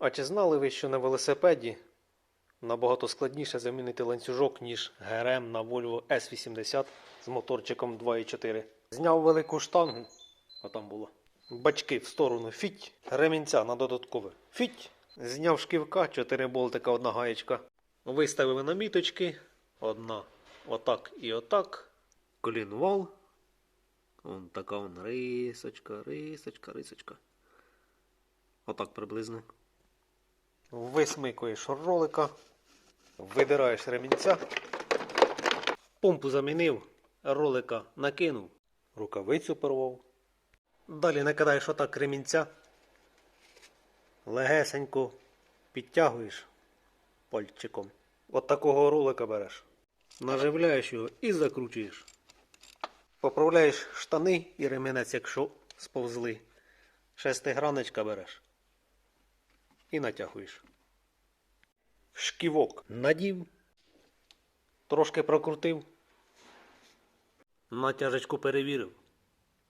А чи знали ви, що на велосипеді набагато складніше замінити ланцюжок, ніж ГРМ на Volvo S80 з моторчиком 2.4? Зняв велику штангу, а там було. Бачки в сторону фіть, ремінця на додаткове фіть. Зняв шківка, 4 болтика, одна гаєчка. Виставили на міточки. Одна отак і отак. Колінвал. Вон така вон рисочка, рисочка, рисочка. Отак приблизно. Висмикуєш ролика, видираєш ремінця, помпу замінив, ролика накинув, рукавицю порвав. Далі накидаєш отак ремінця, легесенько підтягуєш пальчиком. От такого ролика береш. Наживляєш його і закручуєш. Поправляєш штани і ремінець, якщо сповзли. Шестиграночка береш і натягуєш. Шківок надів, трошки прокрутив, натяжечку перевірив.